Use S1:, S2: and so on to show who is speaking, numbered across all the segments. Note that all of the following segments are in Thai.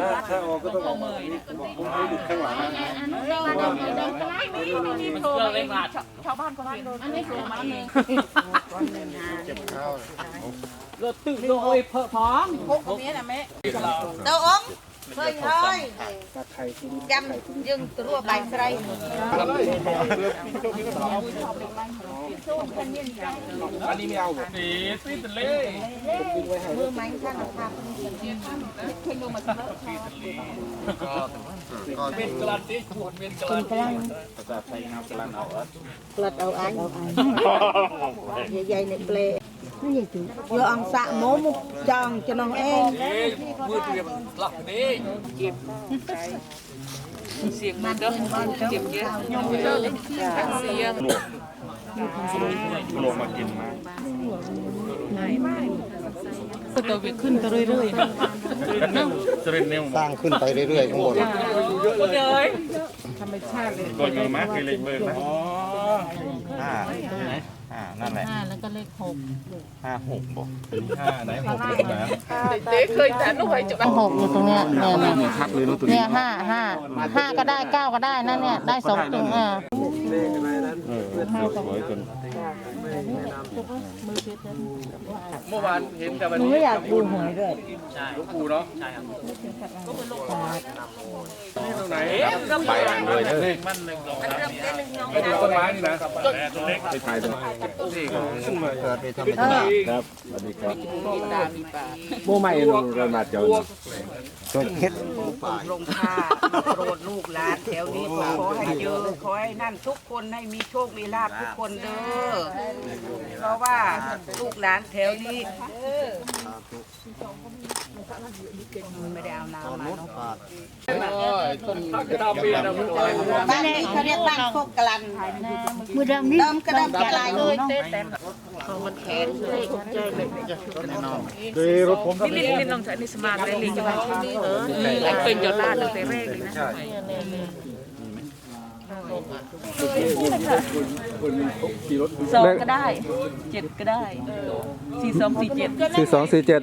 S1: ถ้าถ้าออกก็ต้องออกมานี่บอกผม
S2: ឃើញហើយចាំយើងទ្រោះបាយស្រី
S1: អានេះមានអោទេពីទលេមើលម៉ា
S3: ញ់ថាថាខ្ញុំខ្ញុំ
S2: មកមើលពី
S3: ទលេក៏មានក្លាត់ទេឈ្មោះមានក្លាត់ភាសាថៃហៅ
S2: ក្លាត់អោអត់ក្លាត់អោអញនិយាយនៅផ្លេ นี่จุยอังสะโมมุกจังจะน้อง
S3: เองมือเตรียมกลับนี่เก็บเสียงมัเด้อเก็บเยอะยงเด้อเสียงห
S1: ลวงมากินมา
S3: ไหนไม่ก็ตัวไปขึ้
S1: นเรื่อยๆ
S4: สร้างขึ้นไปเรื่อยๆข้างบน
S3: เลย
S1: โดยมือมาคือเล็กเบิร์นนะอ๋อ
S4: ห้าห้านั่นแหละ
S5: ห้าแล้วก็เลขหก
S4: ห้าหกบอก
S1: ห้าไหนหกนะ
S5: เลขหกอยู่ตรงเนี้ยเนี่ยเนี่ย
S1: ชัดเลยนู้นตัว
S5: เนี่ยห้าห้าห้าก็ได้เก้าก็ได้นะเนี่ยได้สองตัวอ่า
S1: เออสวยจน
S3: เมื่อวานเห็นกับวัน
S2: หนู
S3: นี้
S2: ไม่อยากดูหวยด้วย
S3: ใช่
S1: ลูกปูเนาะ
S3: ใช่ครับ
S1: นี่ตรง ไหน
S4: ไปเลยเด้อ
S3: มันหนึ่งสองสามสี่ห้า
S1: ไปดูต้นไม้นี่นะไปถ่ายตรงนี่ขึ้นมา
S4: เกิดไปธรรมชาติ
S1: ครับสวัสดีครับโมใหม่ลงกระนาดเจ้า
S4: ต้นเฮ็ด
S6: ลงค่าโปรดลูกหลานแถวนี้ขอให้เจอขอให้นั่นทุกคนให้มีโชค มีลาภทุกคนเด้อ เพราะว่าลูกหลานแถวนี้ ไม่ได้เอาน้ำมาเนาะ
S3: ตามเบียร์นะพี่บอย
S2: บ้านนี้เขาเรียกบ้านโคกกลัน
S5: มือดิมนี่
S2: ดิมก็เดิมกะลายเลย
S1: โดยรถผมก็
S6: นี่นี่ลองใช้นี่สมาร์ทเลยลิงจะไปเออไอ้เป็นยอดลาดตั้งแต่แรกเลยนะ
S7: สองก็ได้เจ็ดก็ได้สี่สองสี่เจ็ด
S8: สี่สองสี่เจ็ด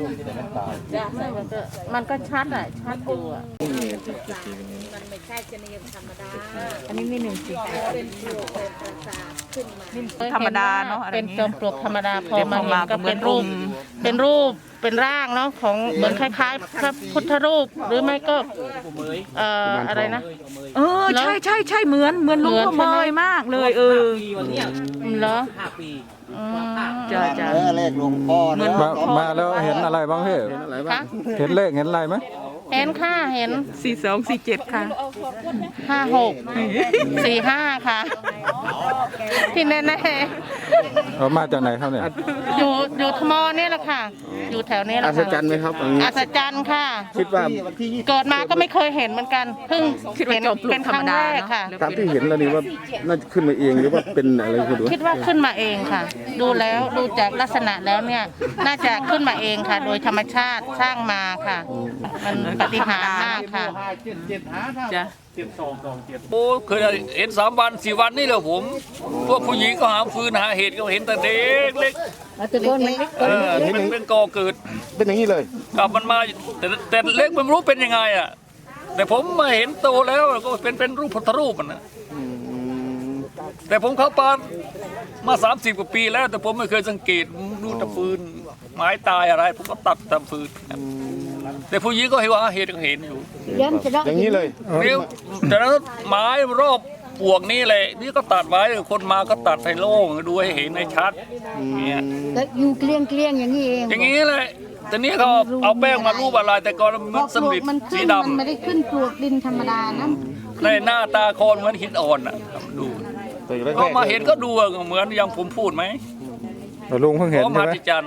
S8: ะ
S5: มันก็มันก็ชัดอะชัดอยู่อะ
S2: มันไม่ใช่ชนิดธรรมดา
S5: อันนี้มีหนึ่งสี่
S2: เป็นปลูกเป็นปราสาทขึ้นมา
S7: ธรรมดาเนาะอะไร
S5: เป็น
S7: เงี้
S5: จอยมปลวกธรรมดาพอ
S7: แต่พ
S5: มา
S7: อ
S5: เห็
S7: มาน
S5: ก็
S7: เหมื
S5: เป็
S7: อน
S5: นรูป
S7: องค์
S5: เป็นรูปเป็นร่างเนาะของเหมือนคล้ายๆพระพุทธรูปหรือไม่ก็เอ่ออะไรนะ
S7: เออใช่ใช่ใช่เหมือนเหมือนหลุง
S5: เหมือน
S7: พ่อ
S5: ใช่ไหม
S7: เมยมากเลยเออ
S3: ปีวันเนี้ย
S5: เหรอ
S3: ห้าปี
S5: อืม
S7: จ้าจ้า
S4: เออเลขหลวงพ่อเนอะ
S8: มามาแล้วเห็นอะไรบ้างพี่
S5: คะ
S8: เห็นเลขเห็นอะไรไหม
S5: เห็นค่ะเห็น
S7: สี่สองสี่เจ็ดค่ะ
S5: ห้าหกสี่ห้าค่ะ ที่แน่
S8: เรามาจากไหนครับเนี่ย
S5: ๆอยู่อยู่ทมเนี่ยแหละค่ะ อยู่แถวนี้แหละ
S4: อัศ
S5: ค่ะ
S4: จรรย์ไหมครับอย่างนี้
S5: อัศจรรย์ค่ะ
S4: คิดว่า
S5: เกิดมาก็ไม่เคยเห็นเหมือนกันเพิ่ง
S7: คิดว่า
S5: เห็น
S7: จอมปลว
S5: เป็
S7: ก
S5: น
S7: ธ
S5: ค
S7: รร
S5: รั้
S7: ม
S5: ง
S7: ดา
S5: แรก
S7: เนาะ
S5: ค่ะ
S4: ตามที่เห็นแล้วนี่ว่าน่าจะขึ้นมาเองหรือว่าเป็นอะไรคุณดู
S5: คิดว่าขึ้นมาเองค่ะ ดูแล้วดูจากลักษณะแล้วเนี่ย น่าจะขึ้นมาเองค่ะ โดยธรรมชาติสร้างมาค่ะ มันปฏิหารย์มากค่ะ
S1: เจ็ดเจ็ดหาถ้า
S7: จ้ะ
S1: เจ็ดสองสองเจ็ด
S3: โอ้เคยเห็นสามวันสี่วันนี่แหละผม พวกผู้หญิงก็หาฟืนหาเห็ดก็เห็นแต่เด็กเล็ก
S2: ตะโกนไหม
S3: เออเป็นเป็นกอเกิด
S4: เป็นอย่างนี้เลย
S3: กลับมันมาแต่แต่เล็กมันไม่รู้เป็นยังไงอะ แต่ผมมาเห็นโตแล้วก็เป็นเป็นรูปพุทธรูปมันนะแต่ผมเข้าป่ามา 30 กว่าปีแล้ว แต่ผมไม่เคยสังเกตดูแตะฟืน ไม้ตายอะไรผมก็ตัดตามฟืนครับแต่ผู้หญิงก็เห็นว่าเห็นก็เห็นอยู่
S4: อย่างนี้เลย
S3: เดี๋ยวแต่แล้วไม้รอบปวกนี่แหละนี่ก็ตัดไว้คนมาก็ตัดให้โล่งดูให้เห็นให้ชัดเนี่ย
S2: ก็อยู่เกลี้ยงเกลี้ยงอย่างนี้เอง
S3: อย่างนี้เลยแต่นี้เขาเอาแป้งมารูปอะไรแต่ก่อนมันสำลิด
S2: มัน
S3: สี
S2: ขึ้น
S3: ด
S2: มันไม่ได้ขึ้นปลวกดินธรรมดานะำ
S3: ในหน้าตาโคนเหมือนหินอ่อนอะดู
S4: ตัวแรกๆ
S3: ก็มาเห็นก็ดูเหมือนอย่างผมพูดไหม
S8: ลุงเพิ่ง
S3: พ
S8: เห็น
S3: ร้อม
S8: ใช่
S3: หั
S8: ไหม
S3: ศจรรย์